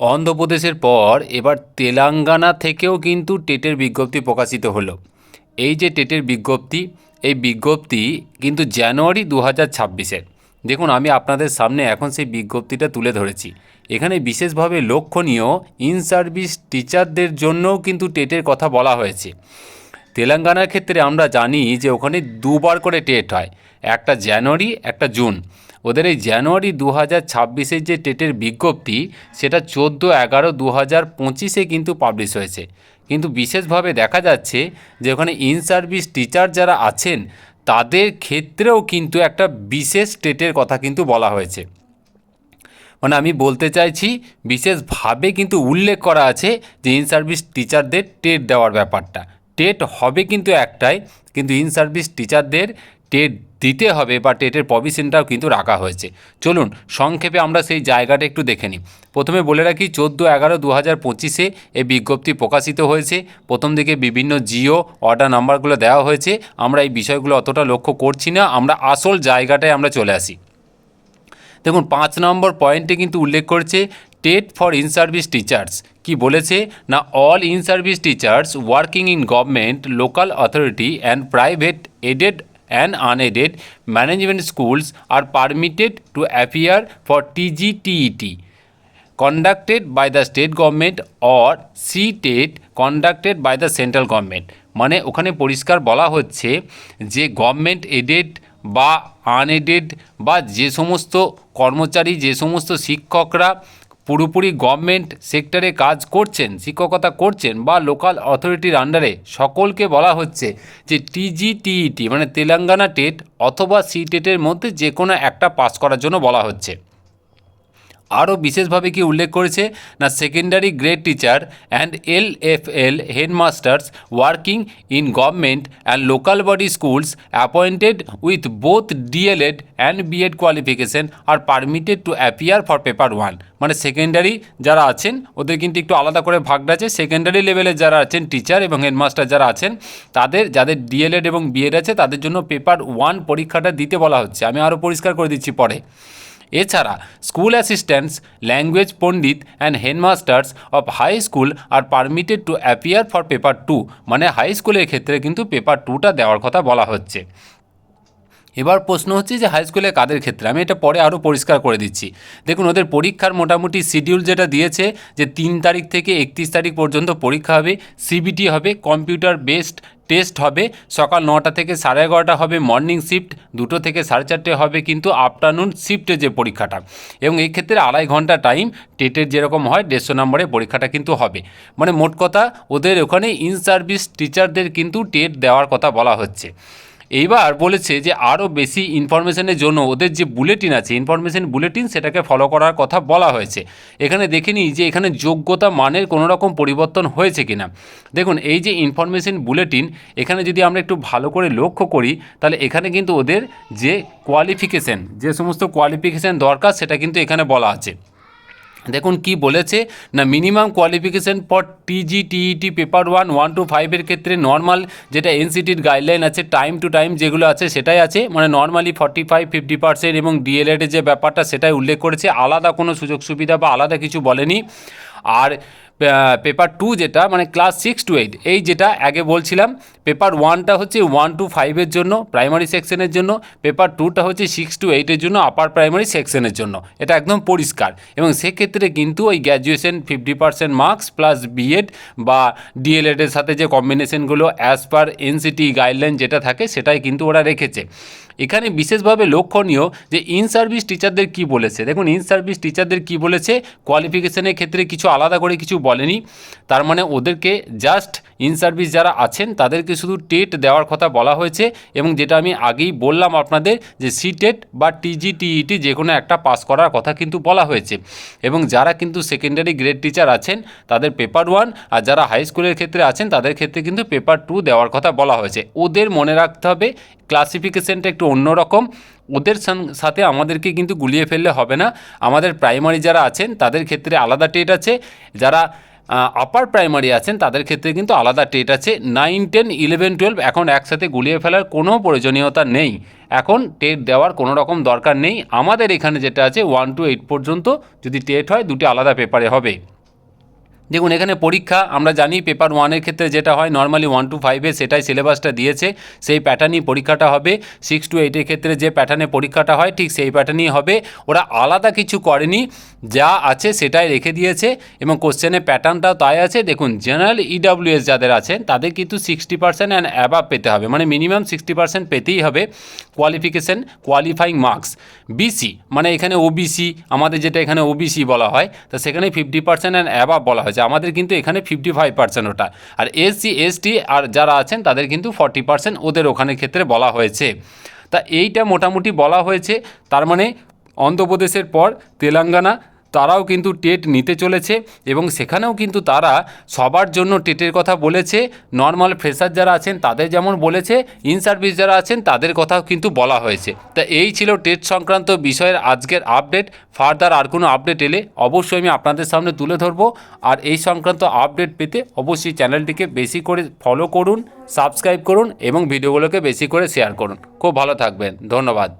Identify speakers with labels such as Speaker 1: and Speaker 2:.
Speaker 1: অন্ধ্রপ্রদেশের পর এবার তেলেঙ্গানা থেকেও কিন্তু টেটের বিজ্ঞপ্তি প্রকাশিত হলো। এই যে টেটের বিজ্ঞপ্তি, এই বিজ্ঞপ্তি কিন্তু জানুয়ারি দু হাজার ছাব্বিশের। দেখুন, আমি আপনাদের সামনে এখন সেই বিজ্ঞপ্তিটা তুলে ধরেছি। এখানে বিশেষভাবে লক্ষণীয় ইন সার্ভিস টিচারদের জন্যও কিন্তু টেটের কথা বলা হয়েছে। তেলেঙ্গানার ক্ষেত্রে আমরা জানি যে ওখানে দুবার করে টেট হয়, একটা জানুয়ারি, একটা জুন। ওদের এই জানুয়ারি দু হাজার ছাব্বিশের যে টেটের বিজ্ঞপ্তি, সেটা চোদ্দ এগারো দু হাজার পঁচিশে কিন্তু পাবলিশ হয়েছে। কিন্তু বিশেষভাবে দেখা যাচ্ছে যে ওখানে ইন সার্ভিস টিচার যারা আছেন, তাদের ক্ষেত্রেও কিন্তু একটা বিশেষ টেটের কথা কিন্তু বলা হয়েছে। মানে আমি বলতে চাইছি, বিশেষভাবে কিন্তু উল্লেখ করা আছে যে ইন সার্ভিস টিচারদের টেট দেওয়ার ব্যাপারটা। টেট হবে কিন্তু একটাই, কিন্তু ইন সার্ভিস টিচারদের টেট দিতে হবে বা টেটের প্রভিশনটাও কিন্তু রাখা হয়েছে। চলুন, সংক্ষেপে আমরা সেই জায়গাটা একটু দেখে নিই। প্রথমে বলে রাখি, চোদ্দ এগারো দু হাজার পঁচিশে এই বিজ্ঞপ্তি প্রকাশিত হয়েছে। প্রথম দিকে বিভিন্ন জিও অর্ডার নাম্বারগুলো দেওয়া হয়েছে। আমরা এই বিষয়গুলো অতটা লক্ষ্য করছি না। আমরা আসল জায়গাটায় আমরা চলে আসি। দেখুন, পাঁচ নম্বর পয়েন্টে কিন্তু উল্লেখ করেছে, TET for in service teachers. কি বলেছে? না, all in service teachers working in government, local authority, and private aided and unaided management schools are permitted to appear for TGTET conducted by the state government or CTET conducted by the central government. মানে ওখানে পরিষ্কার বলা হচ্ছে যে government aided বা unaided বা যে সমস্ত কর্মচারী, যে সমস্ত শিক্ষকরা পুরোপুরি গভর্নমেন্ট সেক্টরে কাজ করছেন, শিক্ষকতা করছেন বা লোকাল অথরিটির আন্ডারে সকলকে বলা হচ্ছে যে টিজিটিইটি মানে তেলেঙ্গানা টেট অথবা সি টেটের মধ্যে যে কোনো একটা পাস করার জন্য বলা হচ্ছে। আরও বিশেষভাবে কি উল্লেখ করেছে? না secondary grade teacher and L F L headmasters working in government and local body schools appointed with both DElEd and BEd qualification are permitted to appear for paper one মানে সেকেন্ডারি যারা আছেন, ওদের কিন্তু একটু আলাদা করে ভাগটা আছে। সেকেন্ডারি লেভেলে যারা আছেন টিচার এবং হেডমাস্টার যারা আছেন, তাদের, যাদের ডিএলএড এবং বিএড আছে, তাদের জন্য পেপার ওয়ান পরীক্ষাটা দিতে বলা হচ্ছে। আমি আরও পরিষ্কার করে দিচ্ছি পরে। এছাড়া school assistants language pandit and headmasters of high school are permitted to appear for paper two মানে হাই স্কুলের ক্ষেত্রে কিন্তু পেপার টুটা দেওয়ার কথা বলা হচ্ছে। এবার প্রশ্ন হচ্ছে যে হাই স্কুলে কাদের ক্ষেত্রে? আমি এটা পরে আরও পরিষ্কার করে দিচ্ছি। দেখুন, ওদের পরীক্ষার মোটামুটি শিডিউল যেটা দিয়েছে যে তিন তারিখ থেকে একত্রিশ তারিখ পর্যন্ত পরীক্ষা হবে সিবিটি হবে কম্পিউটার বেসড টেস্ট হবে। সকাল নটা থেকে সাড়ে এগারোটা হবে মর্নিং শিফট দুটো থেকে সাড়ে চারটে হবে কিন্তু আফটারনুন শিফটে যে পরীক্ষাটা। এবং এই ক্ষেত্রে আড়াই ঘণ্টা টাইম টেটের যেরকম হয়, দেড়শো নম্বরে পরীক্ষাটা কিন্তু হবে। মানে মোট কথা, ওদের ওখানে ইন সার্ভিস টিচারদের কিন্তু টেট দেওয়ার কথা বলা হচ্ছে। এইবার বলেছে যে আরও বেশি ইনফরমেশনের জন্য ওদের যে বুলেটিন আছে ইনফরমেশন বুলেটিন সেটাকে ফলো করার কথা বলা হয়েছে। এখানে দেখে নিই যে এখানে যোগ্যতা মানের কোনো রকম পরিবর্তন হয়েছে কিনা। দেখুন, এই যে ইনফরমেশন বুলেটিন এখানে যদি আমরা একটু ভালো করে লক্ষ্য করি, তাহলে এখানে কিন্তু ওদের যে কোয়ালিফিকেশান যে সমস্ত কোয়ালিফিকেশান দরকার, সেটা কিন্তু এখানে বলা আছে। দেখুন কি বলেছে, না minimum qualification for TG TET paper one one two ফাইভের ক্ষেত্রে নর্মাল যেটা এনসিটির গাইডলাইন আছে টাইম টু টাইম যেগুলো আছে সেটাই আছে। মানে normally forty five fifty percent এবং ডিএলএডের যে ব্যাপারটা সেটাই উল্লেখ করেছে। আলাদা কোনো সুযোগ সুবিধা বা আলাদা কিছু বলেনি। আর পেপার টু যেটা মানে ক্লাস সিক্স টু এইট এই যেটা আগে বলছিলাম পেপার ওয়ানটা হচ্ছে ওয়ান টু ফাইভের জন্য প্রাইমারি সেকশনের জন্য পেপার টুটা হচ্ছে সিক্স টু এইটের জন্য আপার প্রাইমারি সেকশনের জন্য। এটা একদম পরিষ্কার। এবং সেক্ষেত্রে কিন্তু ওই graduation fifty percent marks plus BEd বা ডিএলএডের সাথে যে কম্বিনেশনগুলো অ্যাজ পার এনসিটি গাইডলাইন যেটা থাকে, সেটাই কিন্তু ওরা রেখেছে। এখানে বিশেষভাবে লক্ষণীয় যে ইন সার্ভিস টিচারদের কি বলেছে? দেখুন ইন সার্ভিস টিচারদের কি বলেছে? কোয়ালিফিকেশনের ক্ষেত্রে কিছু আলাদা করে কিছু বলেনি। তার মানে ওদেরকে জাস্ট ইন সার্ভিস যারা আছেন, তাদেরকে শুধু টেট দেওয়ার কথা বলা হয়েছে এবং যেটা আমি আগেই বললাম আপনাদের যে সি টেট বা টিজিটিইটি যে কোনো একটা পাস করার কথা কিন্তু বলা হয়েছে। এবং যারা কিন্তু সেকেন্ডারি গ্রেড টিচার আছেন, তাদের পেপার ওয়ান আর যারা হাই স্কুলের ক্ষেত্রে আছেন, তাদের ক্ষেত্রে কিন্তু পেপার টু দেওয়ার কথা বলা হয়েছে। ওদের মনে রাখতে হবে ক্লাসিফিকেশনটা একটু অন্যরকম। ওদের সাথে আমাদেরকে কিন্তু গুলিয়ে ফেললে হবে না। আমাদের প্রাইমারি যারা আছেন, তাদের ক্ষেত্রে আলাদা টেট আছে। যারা আপার প্রাইমারি আছেন, তাদের ক্ষেত্রে কিন্তু আলাদা টেট আছে। নাইন টেন ইলেভেন টুয়েলভ এখন একসাথে গুলিয়ে ফেলার কোনো প্রয়োজনীয়তা নেই। এখন টেট দেওয়ার কোনো রকম দরকার নেই। আমাদের এখানে যেটা আছে ওয়ান টু এইট পর্যন্ত যদি টেট হয়, দুটি আলাদা পেপারে হবে। দেখুন, এখানে পরীক্ষা, আমরা জানি পেপার ওয়ানের ক্ষেত্রে যেটা হয় নর্মালি ওয়ান টু ফাইভে সেটাই সিলেবাসটা দিয়েছে, সেই প্যাটার্নই পরীক্ষাটা হবে। সিক্স টু এইটের ক্ষেত্রে যে প্যাটার্নে পরীক্ষাটা হয়, ঠিক সেই প্যাটার্নই হবে। ওরা আলাদা কিছু করেনি, যা আছে সেটাই রেখে দিয়েছে, এবং কোশ্চেনের প্যাটার্নটাও তাই আছে। দেখুন জেনারেল ইডাব্লিউএস যাদের আছেন তাদের কিন্তু সিক্সটি পার্সেন্ট অ্যান্ড অ্যাবাভ পেতে হবে মানে মিনিমাম সিক্সটি পার্সেন্ট পেতেই হবে কোয়ালিফিকেশান কোয়ালিফাইং মার্কস বিসি মানে এখানে ওবিসি আমাদের যেটা এখানে ওবিসি বলা হয়, তা সেখানে ফিফটি পার্সেন্ট অ্যান্ড অ্যাবাভ বলা হয়েছে। আমাদের কিন্তু এখানে ফিফটি ফাইভ পার্সেন্ট ওটা। আর এসসি এসটি আর যারা আছেন, তাদের কিন্তু ফর্টি পার্সেন্ট ওদের ওখানে ক্ষেত্রে বলা হয়েছে। তা এইটা মোটামুটি বলা হয়েছে, তার মানে অন্ধ্রপ্রদেশের পর তেলেঙ্গানা তারাও কিন্তু টেট নিতে চলেছে এবং সেখানেও কিন্তু তারা সবার জন্য টেটের কথা বলেছে। নর্মাল ফ্রেশার যারা আছেন, তাদের যেমন বলেছে ইন সার্ভিস যারা আছেন, তাদের কথাও কিন্তু বলা হয়েছে। তা এই ছিল টেট সংক্রান্ত বিষয়ের আজকের আপডেট। ফার্দার আর কোনো আপডেট এলে অবশ্যই আমি আপনাদের সামনে তুলে ধরবো। আর এই সংক্রান্ত আপডেট পেতে অবশ্যই চ্যানেলটিকে বেশি করে ফলো করুন সাবস্ক্রাইব করুন এবং ভিডিওগুলোকে বেশি করে শেয়ার করুন। খুব ভালো থাকবেন। ধন্যবাদ।